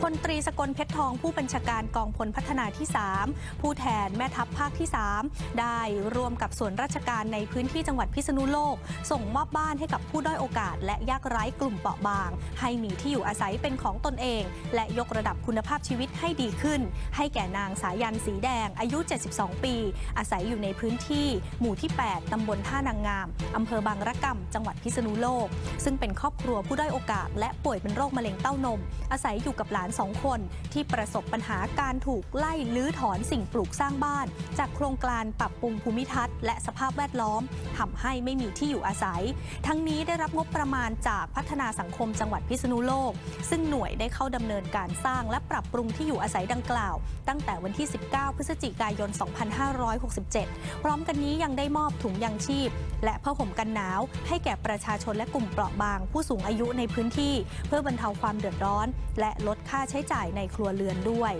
พลตรีสกลเพชรทองผู้บัญชาการกองพลพัฒนาที่ 3 ผู้แทนแม่ทัพภาคที่ 3 ได้รวมกับส่วนราชการในพื้นที่จังหวัดพิษณุโลก ส่งมอบบ้านให้กับผู้ด้อยโอกาส และยากไร้กลุ่มเปราะบาง ให้มีที่อยู่อาศัยเป็นของตนเอง และยกระดับคุณภาพชีวิตให้ดีขึ้น ให้แก่นางสายันสีแดง อายุ 72 ปี อาศัยอยู่ในพื้นที่หมู่ที่ 8 ตำบลท่านางงาม อำเภอบางระกำจังหวัดพิษณุโลก ซึ่งเป็นครอบครัวผู้ด้อยโอกาส และป่วยเป็นโรคมะเร็งเต้านม อาศัยอยู่กับหลานสองคน ที่ประสบปัญหาการถูกไล่ลื้อถอนสิ่งปลูกสร้างบ้าน จากโครงการปรับปรุงภูมิทัศน์และสภาพแวดล้อมทำให้ไม่มีที่อยู่อาศัย ทั้งนี้ได้รับงบประมาณจากพัฒนาสังคมจังหวัดพิษณุโลก ซึ่งหน่วยได้เข้าดำเนินการสร้างและปรับปรุงที่อยู่อาศัยดังกล่าว ตั้งแต่วันที่ 19 พฤศจิกายน 2567 พร้อมกันนี้ยังได้มอบถุงยางชีพ และผ้าห่มกันหนาว ให้แก่ประชาชนและกลุ่มเปราะบาง ผู้สูงอายุในพื้นที่ เพื่อบรรเทาความเดือดร้อน และลดค่าค่าใช้จ่ายในครัวเรือนด้วย